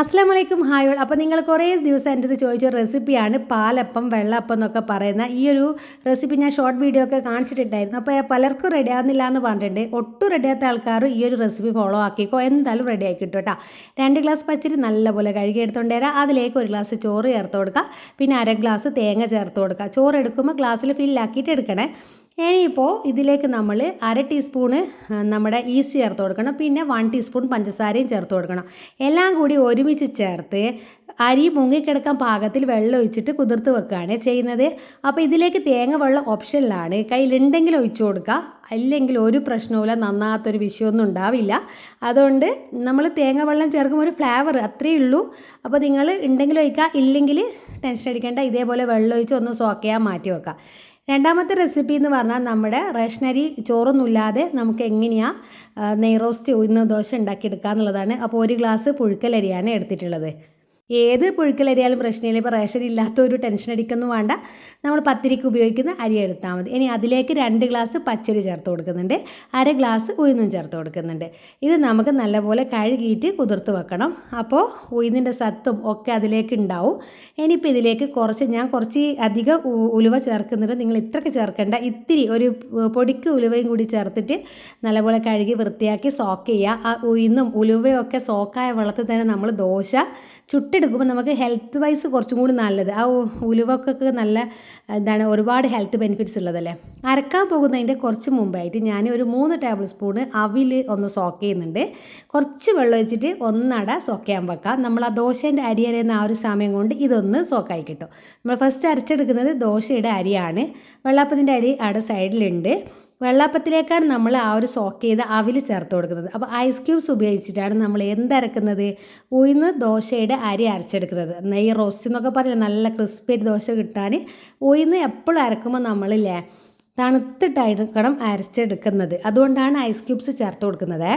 അസ്സാം വലൈക്കും ഹായോൾ അപ്പോൾ നിങ്ങൾ കുറേ ദിവസം എന്റെ അടുത്ത് ചോദിച്ച റെസിപ്പിയാണ് പാലപ്പം വെള്ളപ്പം എന്നൊക്കെ പറയുന്ന ഈ ഒരു റെസിപ്പി ഞാൻ ഷോർട്ട് വീഡിയോ ഒക്കെ കാണിച്ചിട്ടുണ്ടായിരുന്നു. അപ്പോൾ പലർക്കും റെഡി ആകുന്നില്ല എന്ന് പറഞ്ഞിട്ടുണ്ട്. ഒട്ടും റെഡിയാത്ത ആൾക്കാർ ഈ ഒരു റെസിപ്പി ഫോളോ ആക്കിക്കോ. എന്തായാലും റെഡി ആക്കി കിട്ടും രണ്ട് ഗ്ലാസ് പച്ചരി നല്ലപോലെ കഴുകി എടുത്തുകൊണ്ട് തരാം അതിലേക്ക് ഒരു ഗ്ലാസ് ചോറ് ചേർത്ത് കൊടുക്കുക പിന്നെ അര ഗ്ലാസ് തേങ്ങ ചേർത്ത് കൊടുക്കുക ചോറ് എടുക്കുമ്പോൾ ഗ്ലാസ്സിൽ ഫില്ലാക്കിയിട്ട് എടുക്കണേ. ഇനിയിപ്പോൾ ഇതിലേക്ക് നമ്മൾ അര ടീസ്പൂണ് നമ്മുടെ ഈസ്റ്റ് ചേർത്ത് കൊടുക്കണം. പിന്നെ വൺ ടീസ്പൂൺ പഞ്ചസാരയും ചേർത്ത് കൊടുക്കണം. എല്ലാം കൂടി ഒരുമിച്ച് ചേർത്ത് അരി മുങ്ങിക്കിടക്കാൻ പാകത്തിൽ വെള്ളം ഒഴിച്ചിട്ട് കുതിർത്ത് വെക്കുകയാണ് ചെയ്യുന്നത്. അപ്പോൾ ഇതിലേക്ക് തേങ്ങ വെള്ളം ഓപ്ഷനിലാണ്. കയ്യിലുണ്ടെങ്കിൽ ഒഴിച്ചു കൊടുക്കുക. അല്ലെങ്കിൽ ഒരു പ്രശ്നവുമില്ല നന്നാത്തൊരു വിഷയമൊന്നും ഉണ്ടാവില്ല. അതുകൊണ്ട് നമ്മൾ തേങ്ങ വെള്ളം ചേർക്കുമ്പോൾ ഒരു ഫ്ലേവർ അത്രയേ ഉള്ളൂ. അപ്പോൾ നിങ്ങൾ ഉണ്ടെങ്കിൽ ഒഴിക്കുക. ഇല്ലെങ്കിൽ ടെൻഷൻ അടിക്കേണ്ട. ഇതേപോലെ വെള്ളം ഒഴിച്ച് ഒന്ന് സോക്ക് ചെയ്യാൻ മാറ്റി വെക്കുക. രണ്ടാമത്തെ റെസിപ്പി എന്ന് പറഞ്ഞാൽ നമ്മുടെ റേഷനരി ചോറൊന്നുമില്ലാതെ നമുക്ക് എങ്ങനെയാണ് നെയ് റോസ്റ്റ് ഉഴുന്ന ദോശ ഉണ്ടാക്കിയെടുക്കുക എന്നുള്ളതാണ് അപ്പോൾ ഒരു ഗ്ലാസ് പുഴുക്കലരിയാണ് എടുത്തിട്ടുള്ളത്. ഏത് പുഴുക്കലരിയാലും പ്രശ്നമില്ല ഇപ്പോൾ റേഷൻ ഇല്ലാത്ത ഒരു ടെൻഷൻ അടിക്കൊന്നും വേണ്ട. നമ്മൾ പത്തിരിക്ക് ഉപയോഗിക്കുന്ന അരി എടുത്താൽ മതി. ഇനി അതിലേക്ക് രണ്ട് ഗ്ലാസ് പച്ചരി ചേർത്ത് കൊടുക്കുന്നുണ്ട്. അര ഗ്ലാസ് ഉഴുന്നും ചേർത്ത് കൊടുക്കുന്നുണ്ട്. ഇത് നമുക്ക് നല്ലപോലെ കഴുകിയിട്ട് കുതിർത്ത് വെക്കണം. അപ്പോൾ ഉഴുന്നിന്റെ സത്തും ഒക്കെ അതിലേക്ക് ഉണ്ടാവും. ഇനിയിപ്പോൾ ഇതിലേക്ക് കുറച്ച് ഞാൻ കുറച്ച് അധികം ഉലുവ ചേർക്കുന്നുണ്ട്. നിങ്ങൾ ഇത്രയ്ക്ക് ചേർക്കേണ്ട. ഇത്തിരി ഒരു പൊടിക്ക് ഉലുവയും കൂടി ചേർത്തിട്ട് നല്ലപോലെ കഴുകി വൃത്തിയാക്കി സോക്ക് ചെയ്യുക. ആ ഉഴുന്നും ഉലുവയും ഒക്കെ സോക്കായ വെള്ളത്തിൽ തന്നെ നമ്മൾ ദോശ ചുട്ടെടുക്കുമ്പോൾ നമുക്ക് ഹെൽത്ത് വൈസ് കുറച്ചും കൂടി നല്ലത്. ആ ഉലുവക്കൊക്കെ നല്ല എന്താണ് ഒരുപാട് ഹെൽത്ത് ബെനിഫിറ്റ്സ് ഉള്ളതല്ലേ? അരക്കാൻ പോകുന്നതിന്റെ കുറച്ച് മുമ്പായിട്ട് ഞാൻ ഒരു മൂന്ന് ടേബിൾ സ്പൂണ് അവിൽ ഒന്ന് സോക്ക് ചെയ്യുന്നുണ്ട്. കുറച്ച് വെള്ളം വെച്ചിട്ട് ഒന്നട സോക്ക് ചെയ്യാൻ വെക്കാം. നമ്മൾ ആ ദോശേന്റെ അരി അരയുന്ന ആ ഒരു സമയം കൊണ്ട് ഇതൊന്ന് സോക്കായി കിട്ടും. നമ്മൾ ഫസ്റ്റ് അരച്ചെടുക്കുന്നത് ദോശയുടെ അരിയാണ്. വെള്ളാപ്പത്തിന്റെ അരി അവിടെ സൈഡിലുണ്ട് വെള്ളാപ്പത്തിലേക്കാണ് നമ്മൾ ആ ഒരു സോക്ക് ചെയ്ത് അവിൽ ചേർത്ത് കൊടുക്കുന്നത്. അപ്പോൾ ഐസ് ക്യൂബ്സ് ഉപയോഗിച്ചിട്ടാണ് നമ്മൾ എന്തരക്കുന്നത് ഉയർന്ന് ദോശയുടെ അരി അരച്ചെടുക്കുന്നത്. നെയ്യ് റോസ്റ്റ് എന്നൊക്കെ പറയില്ല നല്ല ക്രിസ്പി ദോശ കിട്ടാൻ. ഉയർന്ന് എപ്പോഴും അരക്കുമ്പോൾ നമ്മളില്ലേ തണുത്തിട്ടായിരിക്കണം അരച്ചെടുക്കുന്നത്. അതുകൊണ്ടാണ് ഐസ് ക്യൂബ്സ് ചേർത്ത് കൊടുക്കുന്നത്.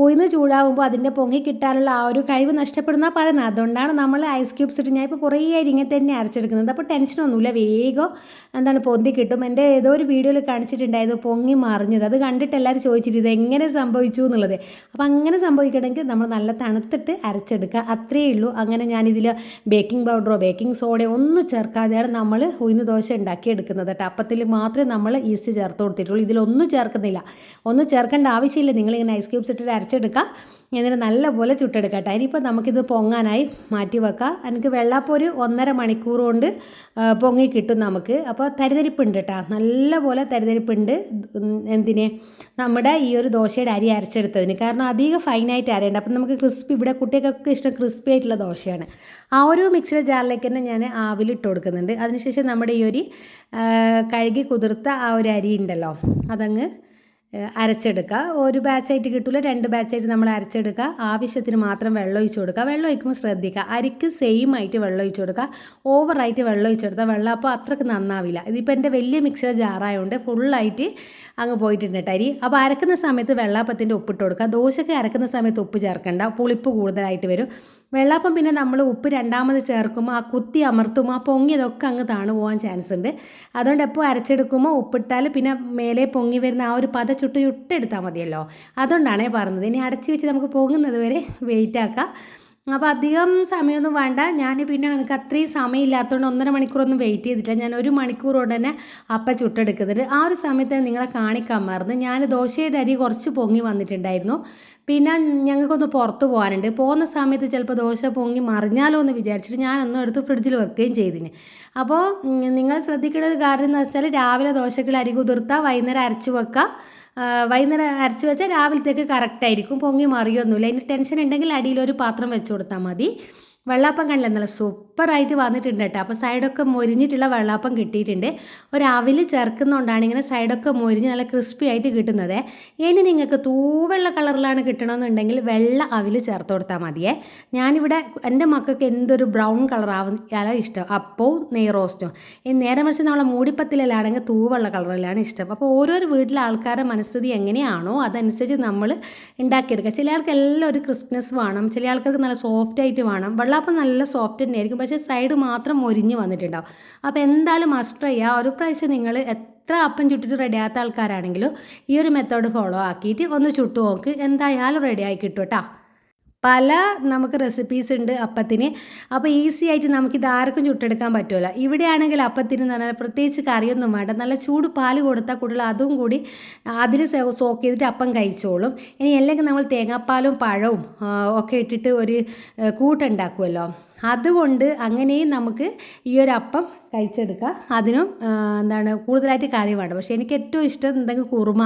ഉയർന്ന് ചൂടാകുമ്പോൾ അതിന്റെ പൊങ്ങി കിട്ടാനുള്ള ആ ഒരു കഴിവ് നഷ്ടപ്പെടുന്ന പറയുന്നത്. അതുകൊണ്ടാണ് നമ്മൾ ഐസ് ക്യൂബ്സ് ഇട്ട് ഞാൻ ഇപ്പോൾ കുറേ ഇങ്ങനെ തന്നെ അരച്ചെടുക്കുന്നത്. അപ്പോൾ ടെൻഷനൊന്നുമില്ല വേഗം എന്താണ് പൊന്തി കിട്ടും. എന്റെ ഏതോ ഒരു വീഡിയോയിൽ കാണിച്ചിട്ടുണ്ടായിരുന്നു പൊങ്ങി മറിഞ്ഞത്. അത് കണ്ടിട്ട് എല്ലാവരും ചോദിച്ചിട്ട് ഇത് എങ്ങനെ സംഭവിച്ചു എന്നുള്ളത്. അപ്പോൾ അങ്ങനെ സംഭവിക്കണമെങ്കിൽ നമ്മൾ നല്ല തണുത്തിട്ട് അരച്ചെടുക്കുക. അത്രയേ ഉള്ളൂ. അങ്ങനെ ഞാനിതിൽ ബേക്കിംഗ് പൗഡറോ ബേക്കിംഗ് സോഡയോ ഒന്നും ചേർക്കാതെയാണ് നമ്മൾ ഉയർന്ന് ദോശ ഉണ്ടാക്കിയെടുക്കുന്നത് കേട്ടോ. അപ്പത്തിൽ മാത്രമേ നമ്മൾ ഈസ്റ്റ് ചേർത്ത് കൊടുത്തിട്ടുള്ളൂ. ഇതിലൊന്നും ചേർക്കുന്നില്ല. ഒന്നും ചേർക്കേണ്ട ആവശ്യമില്ല. നിങ്ങളിങ്ങനെ ഐസ് ക്യൂബ്സ് ഇട്ടിട്ട് അരച്ചെടുക്കുക എന്നിട്ട് നല്ലപോലെ ചുട്ടെടുക്കുക കേട്ടോ ഇനിയിപ്പോൾ നമുക്കിത് പൊങ്ങാനായി മാറ്റി വെക്കാം. എനിക്ക് വെള്ളാപ്പം ഒരു ഒന്നര മണിക്കൂർ കൊണ്ട് പൊങ്ങി കിട്ടും നമുക്ക്. അപ്പോൾ തരിതരിപ്പുണ്ട് കേട്ടോ നല്ലപോലെ തരിതരിപ്പുണ്ട്. എന്തിന്? നമ്മുടെ ഈ ഒരു ദോശയുടെ അരി അരച്ചെടുത്തതിന്. കാരണം അധികം ഫൈനായിട്ട് അരയുണ്ട്. അപ്പം നമുക്ക് ക്രിസ്പി ഇവിടെ കുട്ടികൾക്കൊക്കെ ഇഷ്ടം ക്രിസ്പി ആയിട്ടുള്ള ദോശയാണ്. ആ ഒരു മിക്സിയുടെ ജാറിലേക്ക് തന്നെ ഞാൻ ആവിലിട്ട് കൊടുക്കുന്നുണ്ട്. അതിനുശേഷം നമ്മുടെ ഈ ഒരു കഴുകി കുതിർത്ത ആ ഒരു അരി ഉണ്ടല്ലോ അതങ്ങ് അരച്ചെടുക്കുക. ഒരു ബാച്ചായിട്ട് കിട്ടില്ല രണ്ട് ബാച്ചായിട്ട് നമ്മൾ അരച്ചെടുക്കുക. ആവശ്യത്തിന് മാത്രം വെള്ളം ഒഴിച്ച് കൊടുക്കുക. വെള്ളം ഒഴിക്കുമ്പോൾ ശ്രദ്ധിക്കുക. അരിക്ക് സെയിം ആയിട്ട് വെള്ളം ഒഴിച്ച് കൊടുക്കുക. ഓവറായിട്ട് വെള്ളം ഒഴിച്ചെടുത്താൽ വെള്ളം അപ്പോൾ അത്രയ്ക്ക് നന്നാവില്ല. ഇതിപ്പോൾ എന്റെ വലിയ മിക്സിയുടെ ജാറായതുകൊണ്ട് ഫുള്ളായിട്ട് അങ്ങ് പോയിട്ടുണ്ട് അരി. അപ്പോൾ അരക്കുന്ന സമയത്ത് വെള്ളാപ്പത്തിന്റെ ഉപ്പിട്ട് കൊടുക്കുക. ദോശയ്ക്ക് അരക്കുന്ന സമയത്ത് ഉപ്പ് ചേർക്കേണ്ട. പുളിപ്പ് കൂടുതലായിട്ട് വരും. വെള്ളാപ്പം പിന്നെ നമ്മൾ ഉപ്പ് രണ്ടാമത് ചേർക്കുമ്പോൾ ആ കുത്തി അമർത്തുമ്പോൾ ആ പൊങ്ങിയതൊക്കെ അങ്ങ് താണു പോകാൻ ചാൻസ് ഉണ്ട്. അതുകൊണ്ട് എപ്പോൾ അരച്ചെടുക്കുമ്പോൾ ഉപ്പിട്ടാൽ പിന്നെ മേലെ പൊങ്ങി വരുന്ന ആ ഒരു പത ചുട്ട് ചുട്ടെടുത്താൽ മതിയല്ലോ. അതുകൊണ്ടാണേ പറഞ്ഞത്. ഇനി അടച്ചു വെച്ച് നമുക്ക് പൊങ്ങുന്നത് വരെ വെയിറ്റ് ആക്കാം. അപ്പോൾ അധികം സമയമൊന്നും വേണ്ട. ഞാൻ പിന്നെ എനിക്ക് അത്രയും സമയമില്ലാത്തതുകൊണ്ട് ഒന്നര മണിക്കൂറൊന്നും വെയിറ്റ് ചെയ്തിട്ടില്ല. ഞാൻ ഒരു മണിക്കൂർ കൊണ്ട് തന്നെ അപ്പം ചുട്ടെടുക്കുന്നുണ്ട്. ആ ഒരു സമയത്ത് നിങ്ങളെ കാണിക്കാൻ മറന്നു. ഞാൻ ദോശയുടെ അരി കുറച്ച് പൊങ്ങി വന്നിട്ടുണ്ടായിരുന്നു. പിന്നെ ഞങ്ങൾക്കൊന്ന് പുറത്ത് പോകാനുണ്ട്. പോകുന്ന സമയത്ത് ചിലപ്പോൾ ദോശ പൊങ്ങി മറിഞ്ഞാലോ എന്ന് വിചാരിച്ചിട്ട് ഞാനൊന്നും എടുത്ത് ഫ്രിഡ്ജിൽ വെക്കുകയും ചെയ്തിന്. അപ്പോൾ നിങ്ങൾ ശ്രദ്ധിക്കേണ്ട ഒരു കാര്യം എന്ന് വെച്ചാൽ രാവിലെ ദോശകൾ അരി കുതിർത്താൽ വൈകുന്നേരം അരച്ച് വെക്കുക വൈകുന്നേരം അരച്ച് വെച്ചാൽ രാവിലത്തേക്ക് കറക്റ്റായിരിക്കും പൊങ്ങി മറിയൊന്നുമില്ല. അതിന്റെ ടെൻഷൻ ഉണ്ടെങ്കിൽ അടിയിലൊരു പാത്രം വെച്ച് കൊടുത്താൽ മതി. വെള്ളാപ്പം കണ്ടില്ല. നല്ല സൂപ്പറായിട്ട് വന്നിട്ടുണ്ട് കേട്ടോ. അപ്പോൾ സൈഡൊക്കെ മൊരിഞ്ഞിട്ടുള്ള വെള്ളാപ്പം കിട്ടിയിട്ടുണ്ട്. ഒരു അവിൽ ചേർക്കുന്നതുകൊണ്ടാണ് ഇങ്ങനെ സൈഡൊക്കെ മൊരിഞ്ഞ് നല്ല ക്രിസ്പി ആയിട്ട് കിട്ടുന്നത്. ഇനി നിങ്ങൾക്ക് തൂവെള്ള കളറിലാണ് കിട്ടണമെന്നുണ്ടെങ്കിൽ വെള്ള അവിൽ ചേർത്ത് കൊടുത്താൽ മതിയേ. ഞാനിവിടെ എന്റെ മക്കൾക്ക് എന്തൊരു ബ്രൗൺ കളറാവുന്ന ഇഷ്ടം. അപ്പവും നെയ് റോസ്റ്റും. ഈ നേരെ മറിച്ച് നമ്മളെ മൂടിപ്പത്തിലാണെങ്കിൽ തൂവെള്ള കളറിലാണ് ഇഷ്ടം. അപ്പോൾ ഓരോരോ വീട്ടിലെ ആൾക്കാരുടെ മനസ്ഥിതി എങ്ങനെയാണോ അതനുസരിച്ച് നമ്മൾ ഉണ്ടാക്കിയെടുക്കുക. ചില ആൾക്ക് എല്ലാം ഒരു ക്രിസ്പ്നെസ് വേണം. ചില ആൾക്കാർക്ക് നല്ല സോഫ്റ്റ് ആയിട്ട് വേണം വെള്ളാപ്പം നല്ല സോഫ്റ്റ് തന്നെയായിരിക്കും. പക്ഷേ സൈഡ് മാത്രം മൊരിഞ്ഞ് വന്നിട്ടുണ്ടാവും. അപ്പോൾ എന്തായാലും മസ്റ്റ് ചെയ്യുക ഒരു പ്രാവശ്യം നിങ്ങൾ എത്ര അപ്പം ചുട്ടിട്ട് റെഡിയാത്ത ആൾക്കാരാണെങ്കിലും ഈ ഒരു മെത്തേഡ് ഫോളോ ആക്കിയിട്ട് ഒന്ന് ചുട്ടു നോക്ക്. എന്തായാലും റെഡി ആയി കിട്ടും കേട്ടോ പല നമുക്ക് റെസിപ്പീസ് ഉണ്ട് അപ്പത്തിന്. അപ്പോൾ ഈസി ആയിട്ട് നമുക്കിത് ആർക്കും ചുട്ടെടുക്കാൻ പറ്റുമല്ല ഇവിടെയാണെങ്കിൽ അപ്പത്തിന് എന്ന് പറഞ്ഞാൽ പ്രത്യേകിച്ച് കറിയൊന്നും വേണ്ട. നല്ല ചൂട് പാൽ കൊടുത്താൽ കൂടുതൽ അതും കൂടി അതിൽ സോക്ക് ചെയ്തിട്ട് അപ്പം കഴിച്ചോളും. ഇനി അല്ലെങ്കിൽ നമ്മൾ തേങ്ങാപ്പാലും പഴവും ഒക്കെ ഇട്ടിട്ട് ഒരു കൂട്ടുണ്ടാക്കുമല്ലോ. അതുകൊണ്ട് അങ്ങനെയും നമുക്ക് ഈ ഒരു അപ്പം കഴിച്ചെടുക്കാം. അതിനും എന്താണ് കൂടുതലായിട്ട് കറി വേണം പക്ഷേ എനിക്ക് ഏറ്റവും ഇഷ്ടം എന്തെങ്കിലും കുറുമ.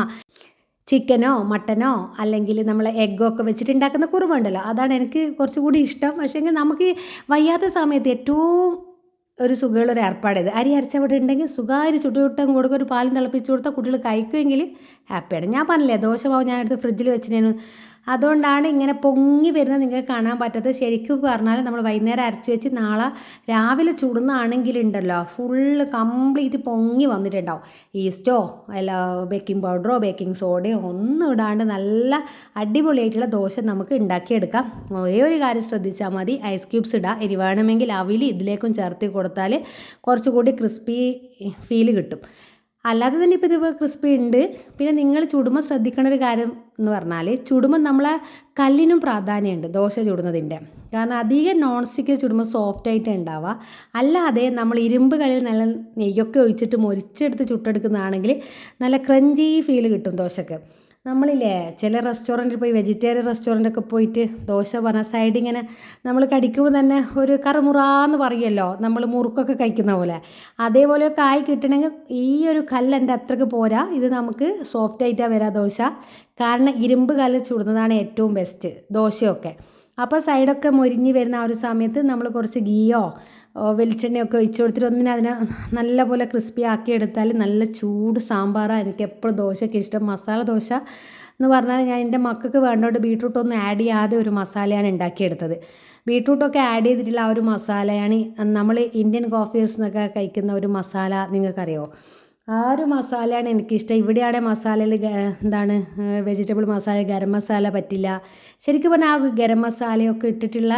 ചിക്കനോ മട്ടനോ അല്ലെങ്കിൽ നമ്മൾ എഗ്ഗോ ഒക്കെ വെച്ചിട്ട് ഉണ്ടാക്കുന്ന കുറുമ ഉണ്ടല്ലോ അതാണ് എനിക്ക് കുറച്ചുകൂടി ഇഷ്ടം. പക്ഷേങ്കിൽ നമുക്ക് വയ്യാത്ത സമയത്ത് ഏറ്റവും ഒരു സുഖമുള്ളൊരു ഏർപ്പാടിത്. അരി അരച്ചവിടെ ഉണ്ടെങ്കിൽ സുഖമായി ചുട്ടു ചുട്ടം കൊടുക്കുക ഒരു പാലും തിളപ്പിച്ച് കൊടുത്താൽ കുട്ടികൾ കഴിക്കുമെങ്കിൽ ഹാപ്പിയാണ് ഞാൻ പറഞ്ഞില്ലേ ദോശമാവ് ഞാൻ എടുത്ത് ഫ്രിഡ്ജിൽ വെച്ചിനു അതുകൊണ്ടാണ് ഇങ്ങനെ പൊങ്ങി വരുന്നത് നിങ്ങൾക്ക് കാണാൻ പറ്റാത്തത്. ശരിക്കും പറഞ്ഞാൽ നമ്മൾ വൈകുന്നേരം അരച്ചു വെച്ച് നാളെ രാവിലെ ചുടുന്നാണെങ്കിലുണ്ടല്ലോ ഫുള്ള് കംപ്ലീറ്റ് പൊങ്ങി വന്നിട്ടുണ്ടാവും. ഈസ്റ്റോ അല്ല ബേക്കിംഗ് പൗഡറോ ബേക്കിംഗ് സോഡയോ ഒന്നും ഇടാണ്ട് നല്ല അടിപൊളിയായിട്ടുള്ള ദോശ നമുക്ക് ഉണ്ടാക്കിയെടുക്കാം. ഒരേ ഒരു കാര്യം ശ്രദ്ധിച്ചാൽ മതി. ഐസ് ക്യൂബ്സ് ഇടാം. ഇനി വേണമെങ്കിൽ അവിൽ ഇതിലേക്കും ചേർത്ത് കൊടുത്താൽ കുറച്ചുകൂടി ക്രിസ്പി ഫീൽ കിട്ടും. അല്ലാതെ തന്നെ ഇപ്പോൾ ഇത് ക്രിസ്പി ഉണ്ട്. പിന്നെ നിങ്ങൾ ചുടുമ്പോൾ ശ്രദ്ധിക്കേണ്ട ഒരു കാര്യം എന്ന് പറഞ്ഞാൽ ചുടുമ്പോൾ നമ്മളെ കല്ലിനും പ്രാധാന്യമുണ്ട് ദോശ ചുടുന്നതിന്റെ. കാരണം അധികം നോൺ സ്റ്റിക്കിൽ ചുടുമ്പോൾ സോഫ്റ്റ് ആയിട്ട് ഉണ്ടാവുക. അല്ലാതെ നമ്മൾ ഇരുമ്പ് കല്ലിൽ നല്ല നെയ്യൊക്കെ ഒഴിച്ചിട്ട് മൊരിച്ചെടുത്ത് ചുട്ടെടുക്കുന്നതാണെങ്കിൽ നല്ല ക്രഞ്ചി ഫീൽ കിട്ടും ദോശക്ക്. നമ്മളില്ലേ ചില റെസ്റ്റോറന്റിൽ പോയി വെജിറ്റേറിയൻ റെസ്റ്റോറന്റൊക്കെ പോയിട്ട് ദോശ പറഞ്ഞ സൈഡ് ഇങ്ങനെ നമ്മൾ കടിക്കുമ്പോൾ തന്നെ ഒരു കറുമുറാന്ന് പറയുമല്ലോ നമ്മൾ മുറുക്കൊക്കെ കഴിക്കുന്ന പോലെ. അതേപോലെയൊക്കെ ആയി കിട്ടണമെങ്കിൽ ഈ ഒരു കല്ല് എന്റെ അത്രയ്ക്ക് പോരാ ഇത് നമുക്ക് സോഫ്റ്റ് ആയിട്ടാണ് വരാ ദോശ. കാരണം ഇരുമ്പ് കല്ല് ചുടുന്നതാണ് ഏറ്റവും ബെസ്റ്റ് ദോശയൊക്കെ. അപ്പോൾ സൈഡൊക്കെ മൊരിഞ്ഞ് വരുന്ന ആ ഒരു സമയത്ത് നമ്മൾ കുറച്ച് ഗീയോ വെളിച്ചെണ്ണയൊക്കെ ഒഴിച്ച് കൊടുത്തിട്ട് ഒന്നിനെ അതിനെ നല്ല പോലെ ക്രിസ്പി ആക്കി എടുത്താൽ നല്ല ചൂട് സാമ്പാറാണ് എനിക്ക് എപ്പോഴും ദോശയ്ക്ക് ഇഷ്ടം. മസാല ദോശ എന്ന് പറഞ്ഞാൽ ഞാൻ എന്റെ മക്കൾക്ക് വേണ്ടോണ്ട് ബീട്രൂട്ട് ഒന്നും ആഡ് ചെയ്യാതെ ഒരു മസാലയാണ് ഉണ്ടാക്കിയെടുത്തത്. ബീട്രൂട്ടൊക്കെ ആഡ് ചെയ്തിട്ടുള്ള ആ ഒരു മസാലയാണ് നമ്മൾ ഇന്ത്യൻ കോഫീസ് എന്നൊക്കെ കഴിക്കുന്ന ഒരു മസാല നിങ്ങൾക്കറിയോ? ആ ഒരു മസാലയാണ് എനിക്കിഷ്ടം? ഇവിടെയാണ് മസാലയിൽ എന്താണ് വെജിറ്റബിൾ മസാല ഗരം മസാല പറ്റില്ല. ശരിക്കും പറഞ്ഞാൽ ആ ഗരം മസാലയൊക്കെ ഇട്ടിട്ടുള്ള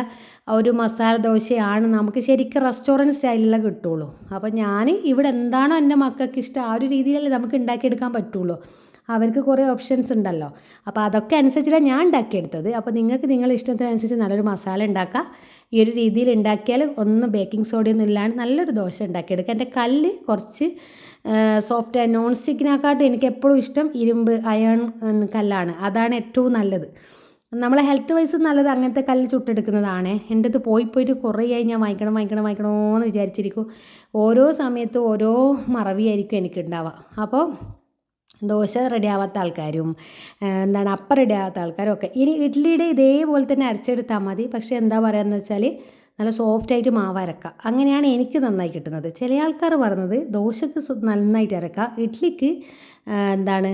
ഒരു മസാല ദോശയാണ് നമുക്ക് ശരിക്കും റെസ്റ്റോറന്റ് സ്റ്റൈലിലുള്ള കിട്ടുള്ളൂ. അപ്പോൾ ഞാൻ ഇവിടെ എന്താണോ എന്റെ മക്കൾക്ക് ഇഷ്ടം ആ ഒരു രീതിയിലല്ലേ നമുക്ക് ഉണ്ടാക്കിയെടുക്കാൻ പറ്റുള്ളൂ. അവർക്ക് കുറേ ഓപ്ഷൻസ് ഉണ്ടല്ലോ. അപ്പോൾ അതൊക്കെ അനുസരിച്ചിട്ടാണ് ഞാൻ ഉണ്ടാക്കിയെടുത്തത്. അപ്പോൾ നിങ്ങൾക്ക് നിങ്ങളുടെ ഇഷ്ടത്തിനനുസരിച്ച് നല്ലൊരു മസാല ഉണ്ടാക്കുക ഈ ഒരു രീതിയിൽ ഉണ്ടാക്കിയാൽ ഒന്ന് ബേക്കിംഗ് സോഡയൊന്നും ഇല്ലാണ്ട് നല്ലൊരു ദോശ ഉണ്ടാക്കിയെടുക്കുക എന്റെ കല്ല് കുറച്ച് സോഫ്റ്റ് നോൺ സ്റ്റിക്കിനെക്കാട്ടും എനിക്ക് എപ്പോഴും ഇഷ്ടം ഇരുമ്പ് അയൺ കല്ലാണ്. അതാണ് ഏറ്റവും നല്ലത്. നമ്മളെ ഹെൽത്ത് വൈസ് നല്ലത് അങ്ങനത്തെ കല്ല് ചുട്ടെടുക്കുന്നതാണ്. എന്റെ ഇത് പോയി പോയിട്ട് കുറേ ആയി ഞാൻ വാങ്ങിക്കണം വാങ്ങിക്കണം വാങ്ങിക്കണമെന്ന് വിചാരിച്ചിരിക്കും. ഓരോ സമയത്തും ഓരോ മറവിയായിരിക്കും എനിക്കുണ്ടാവുക. അപ്പോൾ ദോശ റെഡി ആവാത്ത ആൾക്കാരും എന്താണ് അപ്പം റെഡി ആവാത്ത ആൾക്കാരും ഒക്കെ. ഇനി ഇഡ്ഡലിയുടെ ഇതേപോലെ തന്നെ അരച്ചെടുത്താൽ മതി. പക്ഷേ എന്താ പറയുകയെന്ന് വെച്ചാൽ നല്ല സോഫ്റ്റ് ആയിട്ട് മാവ് അരക്കുക അങ്ങനെയാണ് എനിക്ക് നന്നായി കിട്ടുന്നത്. ചില ആൾക്കാർ പറഞ്ഞത് ദോശക്ക് നന്നായിട്ട് അരക്കുക ഇഡ്ഡലിക്ക് എന്താണ്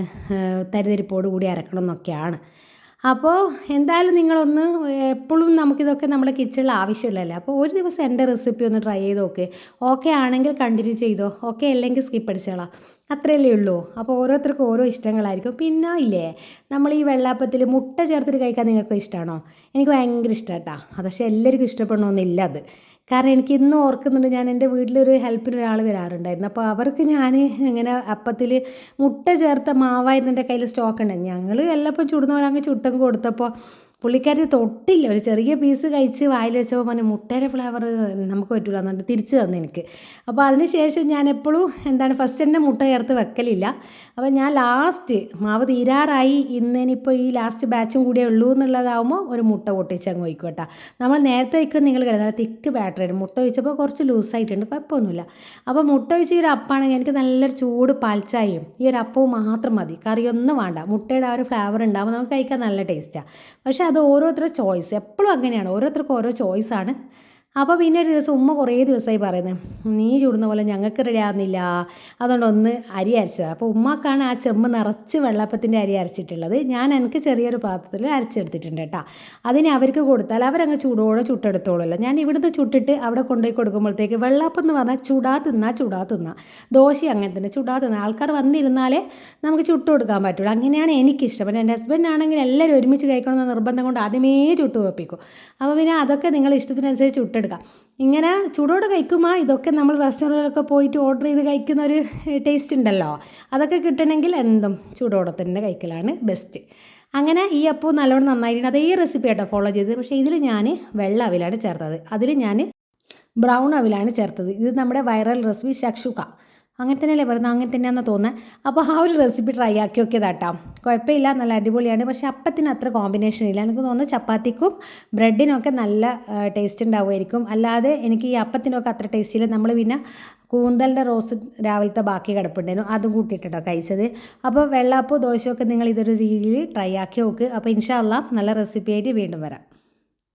തരിതരിപ്പോട് കൂടി അരക്കണം എന്നൊക്കെയാണ്. അപ്പോൾ എന്തായാലും നിങ്ങളൊന്ന് എപ്പോഴും നമുക്കിതൊക്കെ നമ്മുടെ കിച്ചണിൽ ആവശ്യമുള്ളതല്ലേ? അപ്പോൾ ഒരു ദിവസം എന്റെ റെസിപ്പി ഒന്ന് ട്രൈ ചെയ്ത് നോക്ക്. ഓക്കെ ആണെങ്കിൽ കണ്ടിന്യൂ ചെയ്തോ? ഓക്കെ അല്ലെങ്കിൽ സ്കിപ്പ് അടിച്ചോളാം. അത്രയല്ലേ ഉള്ളൂ. അപ്പോൾ ഓരോരുത്തർക്കും ഓരോ ഇഷ്ടങ്ങളായിരിക്കും. പിന്നെ ഇല്ലേ നമ്മൾ ഈ വെള്ളാപ്പത്തിൽ മുട്ട ചേർത്തിട്ട് കഴിക്കാൻ നിങ്ങൾക്ക് ഇഷ്ടമാണോ എനിക്ക് ഭയങ്കര ഇഷ്ടമാണ് കേട്ടോ അത് പക്ഷേ എല്ലാവർക്കും ഇഷ്ടപ്പെടണമെന്നില്ല അത്. കാരണം എനിക്ക് ഇന്ന് ഓർക്കുന്നുണ്ട് ഞാൻ എന്റെ വീട്ടിലൊരു ഹെൽപ്പിന് ഒരാൾ വരാറുണ്ടായിരുന്നു. അപ്പോൾ അവർക്ക് ഞാൻ ഇങ്ങനെ അപ്പത്തിൽ മുട്ട ചേർത്ത മാവായിരുന്നു എന്റെ കയ്യിൽ സ്റ്റോക്ക് ഉണ്ടായിരുന്നു ഞങ്ങൾ എല്ലപ്പം ചുടുന്നവരങ്ങ് ചുട്ടം കൊടുത്തപ്പോൾ പുള്ളിക്കാരി തൊട്ടില്ല. ഒരു ചെറിയ പീസ് കഴിച്ച് വായിൽ വെച്ചപ്പോൾ പറഞ്ഞു മുട്ടയുടെ ഫ്ലേവർ നമുക്ക് പറ്റില്ല എന്നിട്ട് തിരിച്ചു തന്നു എനിക്ക്. അപ്പോൾ അതിന് ശേഷം ഞാൻ എപ്പോഴും എന്താണ് ഫസ്റ്റ് തന്നെ മുട്ട ചേർത്ത് വെക്കലില്ല. അപ്പോൾ ഞാൻ ലാസ്റ്റ് മാവ് തീരാറായി. ഇന്നിനിപ്പോൾ ഈ ലാസ്റ്റ് ബാച്ചും കൂടിയേ ഉള്ളൂ എന്നുള്ളതാകുമ്പോൾ ഒരു മുട്ട പൊട്ടിച്ച് അങ്ങ് ഒഴിക്കോട്ടെ കേട്ടോ. നമ്മൾ നേരത്തെ വയ്ക്കുമ്പോൾ നിങ്ങൾ കിടന്നാൽ തിക്ക് ബാറ്ററി മുട്ട ഒഴിച്ചപ്പോൾ കുറച്ച് ലൂസായിട്ടുണ്ട് കുഴപ്പമൊന്നുമില്ല. അപ്പോൾ മുട്ട ഒഴിച്ച് ഈ ഒരു അപ്പാണെങ്കിൽ എനിക്ക് നല്ലൊരു ചൂട് പാൽച്ചായയും ഈ ഒരു അപ്പവും മാത്രം മതി. കറിയൊന്നും വേണ്ട. മുട്ടയുടെ ആ ഒരു ഫ്ലേവർ ഉണ്ടാകുമ്പോൾ നമുക്ക് കഴിക്കാൻ നല്ല ടേസ്റ്റാണ് പക്ഷേ അത് ഓരോരുത്തരുടെ ചോയ്സ് എപ്പോഴും അങ്ങനെയാണ്. ഓരോരുത്തർക്കും ഓരോ ചോയ്സാണ് അപ്പോൾ പിന്നെ ഒരു ദിവസം ഉമ്മ കുറേ ദിവസമായി പറയുന്നത് നീ ചൂടുന്ന പോലെ ഞങ്ങൾക്ക് റെഡി ആകുന്നില്ല അതുകൊണ്ട് ഒന്ന് അരി അരച്ചത്. അപ്പോൾ ഉമ്മക്കാണ് ആ ചെമ്പ് നിറച്ച് വെള്ളപ്പത്തിന്റെ അരി അരച്ചിട്ടുള്ളത്. ഞാൻ എനിക്ക് ചെറിയൊരു പാത്രത്തിൽ അരച്ചെടുത്തിട്ടുണ്ട് കേട്ടോ. അതിന് അവർക്ക് കൊടുത്താൽ അവരങ്ങ് ചൂടോടെ ചുട്ടെടുത്തോളല്ലോ ഞാൻ ഇവിടുന്ന് ചുട്ടിട്ട് അവിടെ കൊണ്ടുപോയി കൊടുക്കുമ്പോഴത്തേക്ക് വെള്ളപ്പം എന്ന് പറഞ്ഞാൽ ചുടാ തിന്നാ ചുടാ തിന്നാ. ദോശ അങ്ങനെ തന്നെ ചുടാ തിന്നാ. ആൾക്കാർ വന്നിരുന്നാലേ നമുക്ക് ചുട്ട് കൊടുക്കാൻ പറ്റുള്ളൂ. അങ്ങനെയാണ് എനിക്കിഷ്ടം. പിന്നെ എന്റെ ഹസ്ബൻഡ് ആണെങ്കിൽ എല്ലാവരും ഒരുമിച്ച് കഴിക്കണമെന്ന നിർബന്ധം കൊണ്ട് ആദ്യമേ ചുട്ട് വെപ്പിക്കും. അപ്പോൾ പിന്നെ അതൊക്കെ നിങ്ങൾ ഇഷ്ടത്തിനനുസരിച്ച് ചുട്ടെടുക്കാം. ഇങ്ങനെ ചൂടോട് കഴിക്കുമ്പോൾ ഇതൊക്കെ നമ്മൾ റെസ്റ്റോറന്റിലൊക്കെ പോയിട്ട് ഓർഡർ ചെയ്ത് കഴിക്കുന്ന ഒരു ടേസ്റ്റ് ഉണ്ടല്ലോ. അതൊക്കെ കിട്ടണമെങ്കിൽ എന്തും ചൂടോടെ തന്നെ കഴിക്കലാണ് ബെസ്റ്റ് അങ്ങനെ ഈ അപ്പവും നല്ലോണം നന്നായിരുന്നു അതേ റെസിപ്പി ആട്ടോ ഫോളോ ചെയ്തത്. പക്ഷേ ഇതിൽ ഞാൻ വെള്ള അവിലാണ് ചേർത്തത്. അതിൽ ഞാൻ ബ്രൗൺ അവിലാണ് ചേർത്തത്. ഇത് നമ്മുടെ വൈറൽ റെസിപ്പി ഷക്ഷുക്ക. അങ്ങനെ തന്നെയല്ലേ പറയുന്നത്? അങ്ങനെ തന്നെയാണെന്ന് തോന്നുന്നത് അപ്പോൾ ആ ഒരു റെസിപ്പി ട്രൈ ആക്കി നോക്കിയതാട്ടോ കുഴപ്പമില്ല നല്ല അടിപൊളിയാണ്. പക്ഷേ അപ്പത്തിന് അത്ര കോമ്പിനേഷൻ ഇല്ല. എനിക്ക് തോന്നുന്നു ചപ്പാത്തിക്കും ബ്രെഡിനൊക്കെ നല്ല ടേസ്റ്റ് ഉണ്ടാവുമായിരിക്കും. അല്ലാതെ എനിക്ക് ഈ അപ്പത്തിനൊക്കെ അത്ര ടേസ്റ്റ് ഇല്ല. നമ്മൾ പിന്നെ കൂന്തലിന്റെ റോസ് രാവിലത്തെ ബാക്കി കിടപ്പുണ്ടായിരുന്നു. അതും കൂട്ടിയിട്ടോ കഴിച്ചത്. അപ്പോൾ വെള്ളാപ്പോ ദോശയൊക്കെ നിങ്ങൾ ഇതൊരു രീതിയിൽ ട്രൈ ആക്കി നോക്ക് അപ്പോൾ ഇൻഷാല്ല നല്ല റെസിപ്പി ആയിട്ട് വീണ്ടും വരാം.